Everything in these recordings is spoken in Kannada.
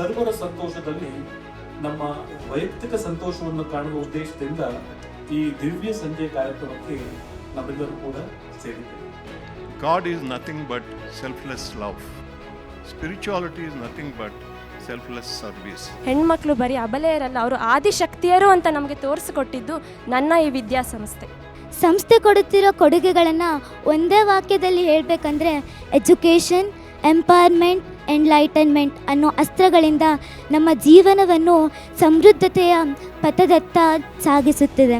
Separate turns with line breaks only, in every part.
ಸರ್ವರ ಸಂತೋಷದಲ್ಲಿ ನಮ್ಮ ವೈಯಕ್ತಿಕ ಸಂತೋಷವನ್ನು ಕಾಣುವ ಉದ್ದೇಶದಿಂದ ಈ ದಿವ್ಯ ಸಂಜೆ ಕಾರ್ಯಕ್ರಮಕ್ಕೆ ನಮ್ಮೆಲ್ಲರೂ ಕೂಡ ಸೇರಿದ್ದೇವೆ.
God is nothing but selfless love spirituality is nothing but selfless service.
ಹೆಣ್ಮಕ್ಳು ಬರೀ ಅಬಲೆಯರಲ್ಲ ಅವರು ಆದಿಶಕ್ತಿಯರು ಅಂತ ನಮಗೆ ತೋರಿಸಿಕೊಟ್ಟಿದ್ದು ನನ್ನ ಈ ವಿದ್ಯಾಸಂಸ್ಥೆ.
ಸಂಸ್ಥೆ ಕೊಡುತ್ತಿರೋ ಕೊಡುಗೆಗಳನ್ನು ಒಂದೇ ವಾಕ್ಯದಲ್ಲಿ ಹೇಳಬೇಕಂದ್ರೆ ಎಜುಕೇಷನ್ ಎಂಪವರ್ಮೆಂಟ್ ಎಂಡ್ಲೈಟನ್ಮೆಂಟ್ ಅನ್ನೋ ಅಸ್ತ್ರಗಳಿಂದ ನಮ್ಮ ಜೀವನವನ್ನು ಸಮೃದ್ಧತೆಯ ಪಥದತ್ತ ಸಾಗಿಸುತ್ತಿದೆ.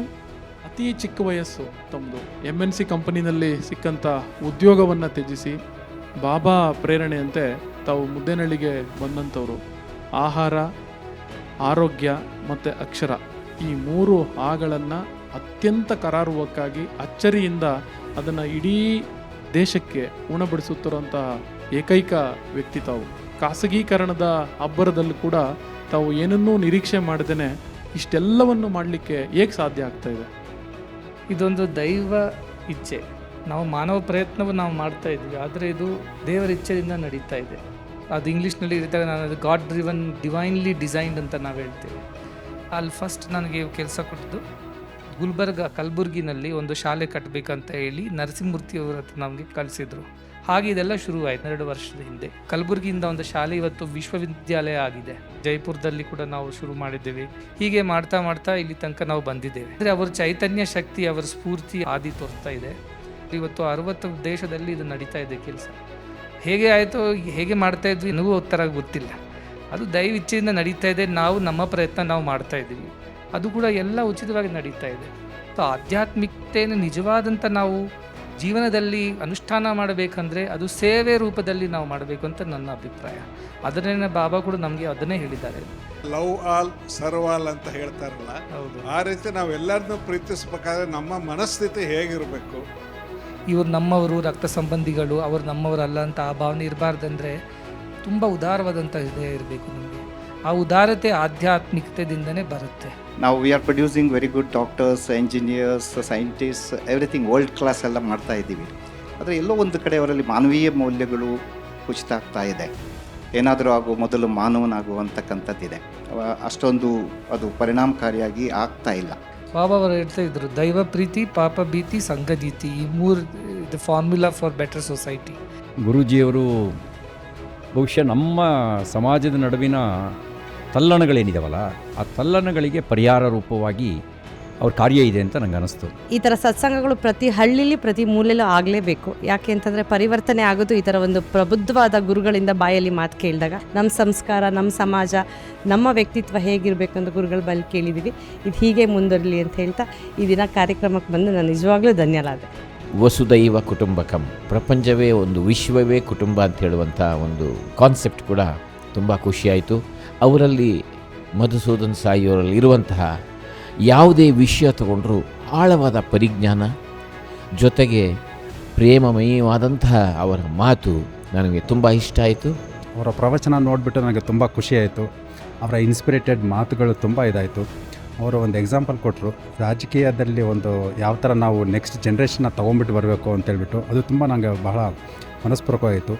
ಅತಿ ಚಿಕ್ಕ ವಯಸ್ಸು ತಮ್ಮದು ಎಂ ಎನ್ ಸಿ ಕಂಪನಿನಲ್ಲಿ ಸಿಕ್ಕಂಥ ಉದ್ಯೋಗವನ್ನು ತ್ಯಜಿಸಿ ಬಾಬಾ ಪ್ರೇರಣೆಯಂತೆ ತಾವು ಮುದ್ದೇನಹಳ್ಳಿಗೆ ಬಂದಂಥವರು. ಆಹಾರ, ಆರೋಗ್ಯ ಮತ್ತು ಅಕ್ಷರ ಈ ಮೂರು ಆಗಳನ್ನು ಅತ್ಯಂತ ಕರಾರುವಕ್ಕಾಗಿ ಅಚ್ಚರಿಯಿಂದ ಅದನ್ನು ಇಡೀ ದೇಶಕ್ಕೆ ಉಣಬಡಿಸುತ್ತಿರುವಂತಹ ಏಕೈಕ ವ್ಯಕ್ತಿ ತಾವು. ಖಾಸಗೀಕರಣದ ಅಬ್ಬರದಲ್ಲೂ ಕೂಡ ತಾವು ಏನನ್ನೂ ನಿರೀಕ್ಷೆ ಮಾಡದೇನೆ ಇಷ್ಟೆಲ್ಲವನ್ನು ಮಾಡಲಿಕ್ಕೆ ಹೇಗೆ ಸಾಧ್ಯ ಆಗ್ತಾ ಇದೆ?
ಇದೊಂದು ದೈವ ಇಚ್ಛೆ. ನಾವು ಮಾನವ ಪ್ರಯತ್ನವನ್ನು ನಾವು ಮಾಡ್ತಾ ಇದ್ವಿ, ಆದರೆ ಇದು ದೇವರ ಇಚ್ಛೆಯಿಂದ ನಡೀತಾ ಇದೆ. ಅದು ಇಂಗ್ಲೀಷ್ನಲ್ಲಿ ಇರ್ತಾರೆ ನಾನು ಅದು ಗಾಡ್ ಡ್ರಿವನ್ ಡಿವೈನ್ಲಿ ಡಿಸೈನ್ಡ್ ಅಂತ ನಾವು ಹೇಳ್ತೇವೆ. ಅಲ್ಲಿ ಫಸ್ಟ್ ನನಗೆ ಕೆಲಸ ಕೊಟ್ಟಿದ್ದು, ಗುಲ್ಬರ್ಗ, ಕಲಬುರ್ಗಿನಲ್ಲಿ ಒಂದು ಶಾಲೆ ಕಟ್ಟಬೇಕಂತ ಹೇಳಿ ನರಸಿಂಹಮೂರ್ತಿಯವರ ಹತ್ರ ನಮಗೆ ಕಲಿಸಿದ್ರು ಹಾಗೆ ಇದೆಲ್ಲ ಶುರುವಾಯಿತು ಎರಡು ವರ್ಷದ ಹಿಂದೆ. ಕಲಬುರಗಿಯಿಂದ ಒಂದು ಶಾಲೆ ಇವತ್ತು ವಿಶ್ವವಿದ್ಯಾಲಯ ಆಗಿದೆ. ಜೈಪುರದಲ್ಲಿ ಕೂಡ ನಾವು ಶುರು ಮಾಡಿದ್ದೇವೆ. ಹೀಗೆ ಮಾಡ್ತಾ ಮಾಡ್ತಾ ಇಲ್ಲಿ ತನಕ ನಾವು ಬಂದಿದ್ದೇವೆ. ಅಂದರೆ ಅವರ ಚೈತನ್ಯ ಶಕ್ತಿ, ಅವರ ಸ್ಫೂರ್ತಿ ಆದಿ ತೋರ್ತಾ ಇದೆ. ಇವತ್ತು ಅರವತ್ತು ದೇಶದಲ್ಲಿ ಇದು ನಡೀತಾ ಇದೆ ಕೆಲಸ. ಹೇಗೆ ಆಯಿತು, ಹೇಗೆ ಮಾಡ್ತಾ ಇದ್ವಿ ನನಗೂ ಉತ್ತರ ಗೊತ್ತಿಲ್ಲ. ಅದು ದಯವಿಚ್ಛೆಯಿಂದ ನಡೀತಾ ಇದೆ. ನಾವು ನಮ್ಮ ಪ್ರಯತ್ನ ನಾವು ಮಾಡ್ತಾ ಇದ್ದೀವಿ. ಅದು ಕೂಡ ಎಲ್ಲ ಉಚಿತವಾಗಿ ನಡೀತಾ ಇದೆ. ಆಧ್ಯಾತ್ಮಿಕತೆಯನ್ನು ನಿಜವಾದಂಥ ನಾವು ಜೀವನದಲ್ಲಿ ಅನುಷ್ಠಾನ ಮಾಡಬೇಕಂದ್ರೆ ಅದು ಸೇವೆ ರೂಪದಲ್ಲಿ ನಾವು ಮಾಡಬೇಕು ಅಂತ ನನ್ನ ಅಭಿಪ್ರಾಯ. ಅದನ್ನೇ ಬಾಬಾ ಕೂಡ ನಮಗೆ ಅದನ್ನೇ ಹೇಳಿದ್ದಾರೆ.
ಲವ್ ಆಲ್ ಸರ್ವ್ ಆಲ್ ಅಂತ ಹೇಳ್ತಾರಲ್ಲ
ಹೌದು.
ಆ ರೀತಿ ನಾವು ನಾವೆಲ್ಲರನ್ನೂ ಪ್ರೀತಿಸಬೇಕಾದ್ರೆ ನಮ್ಮ ಮನಸ್ಥಿತಿ ಹೇಗಿರಬೇಕು?
ಇವರು ನಮ್ಮವರು ರಕ್ತ ಸಂಬಂಧಿಗಳು ಅವರು ನಮ್ಮವರಲ್ಲ ಅಂತ ಆ ಭಾವನೆ ಇರಬಾರ್ದಂದ್ರೆ ತುಂಬ ಉದಾರವಾದಂಥ ಹೃದಯ ಇರಬೇಕು ನಮಗೆ. ಆ ಉದಾರತೆ ಆಧ್ಯಾತ್ಮಿಕತೆಯಿಂದನೇ ಬರುತ್ತೆ.
ನಾವು we are producing very good doctors engineers scientist everything world class ಎಲ್ಲ ಮಾಡ್ತಾ ಇದ್ದೀವಿ. ಆದರೆ ಎಲ್ಲೋ ಒಂದು ಕಡೆ ಅವರಲ್ಲಿ ಮಾನವೀಯ ಮೌಲ್ಯಗಳು ಕುಚಿತ ಆಗ್ತಾ ಇದೆ. ಏನಾದರೂ ಆಗೋ ಮೊದಲು ಮಾನವನಾಗು ಅಂತಕ್ಕಂಥದ್ದಿದೆ ಅವ- ಅಷ್ಟೊಂದು ಅದು ಪರಿಣಾಮಕಾರಿಯಾಗಿ ಆಗ್ತಾ ಇಲ್ಲ.
ಬಾಬಾ ಅವರು ಹೇಳ್ತಾ ಇದ್ರು ದೈವ ಪ್ರೀತಿ ಪಾಪ ಭೀತಿ ಸಂಘದೀತಿ ಈ ಮೂರು the formula for better society
ಗುರೂಜಿಯವರು ಬಹುಶಃ ನಮ್ಮ ಸಮಾಜದ ನಡುವಿನ ತಲ್ಲಣಗಳೇನಿದಾವಲ್ಲ ಆ ತಲ್ಲಣಗಳಿಗೆ ಪರಿಹಾರ ರೂಪವಾಗಿ ಅವ್ರ ಕಾರ್ಯ ಇದೆ ಅಂತ ನಂಗೆ ಅನಿಸ್ತು.
ಈ ಥರ ಸತ್ಸಂಗಗಳು ಪ್ರತಿ ಹಳ್ಳಿಲಿ ಪ್ರತಿ ಮೂಲೆಯಲ್ಲೂ ಆಗಲೇಬೇಕು. ಯಾಕೆ ಅಂತಂದರೆ ಪರಿವರ್ತನೆ ಆಗೋದು ಈ ಥರ ಒಂದು ಪ್ರಬುದ್ಧವಾದ ಗುರುಗಳಿಂದ ಬಾಯಲ್ಲಿ ಮಾತು ಕೇಳಿದಾಗ. ನಮ್ಮ ಸಂಸ್ಕಾರ ನಮ್ಮ ಸಮಾಜ ನಮ್ಮ ವ್ಯಕ್ತಿತ್ವ ಹೇಗಿರಬೇಕು ಅಂತ ಗುರುಗಳ ಬಳಿ ಕೇಳಿದ್ದೀವಿ ಇದು ಹೀಗೆ ಮುಂದುವರಲಿ ಅಂತ ಹೇಳ್ತಾ ಈ ದಿನ ಕಾರ್ಯಕ್ರಮಕ್ಕೆ ಬಂದು ನಾನು ನಿಜವಾಗ್ಲೂ ಧನ್ಯವಾದ
ವಸುದೈವ ಕುಟುಂಬಕಂ. ಪ್ರಪಂಚವೇ ಒಂದು ವಿಶ್ವವೇ ಕುಟುಂಬ ಅಂತ ಹೇಳುವಂಥ ಒಂದು ಕಾನ್ಸೆಪ್ಟ್ ಕೂಡ ತುಂಬ ಖುಷಿಯಾಯಿತು. ಅವರಲ್ಲಿ ಮಧುಸೂದನ್ ಸಾಯಿಯವರಲ್ಲಿ ಇರುವಂತಹ ಯಾವುದೇ ವಿಷಯ ತಗೊಂಡರೂ ಆಳವಾದ ಪರಿಜ್ಞಾನ, ಜೊತೆಗೆ ಪ್ರೇಮಮಯವಾದಂತಹ ಅವರ ಮಾತು ನನಗೆ ತುಂಬ ಇಷ್ಟ ಆಯಿತು.
ಅವರ ಪ್ರವಚನ ನೋಡಿಬಿಟ್ಟು ನನಗೆ ತುಂಬ ಖುಷಿಯಾಯಿತು. ಅವರ ಇನ್ಸ್ಪಿರೇಟೆಡ್ ಮಾತುಗಳು ತುಂಬ ಇದಾಯಿತು. ಅವರು ಒಂದು ಎಕ್ಸಾಂಪಲ್ ಕೊಟ್ಟರು ರಾಜಕೀಯದಲ್ಲಿ ಒಂದು ಯಾವ ಥರ ನಾವು ನೆಕ್ಸ್ಟ್ ಜನ್ರೇಷನ್ನ ತೊಗೊಂಬಿಟ್ಟು ಬರಬೇಕು ಅಂತೇಳ್ಬಿಟ್ಟು ಅದು ತುಂಬ ನನಗೆ ಬಹಳ ಮನಸ್ಪೂರ್ವಕವಾಯಿತು.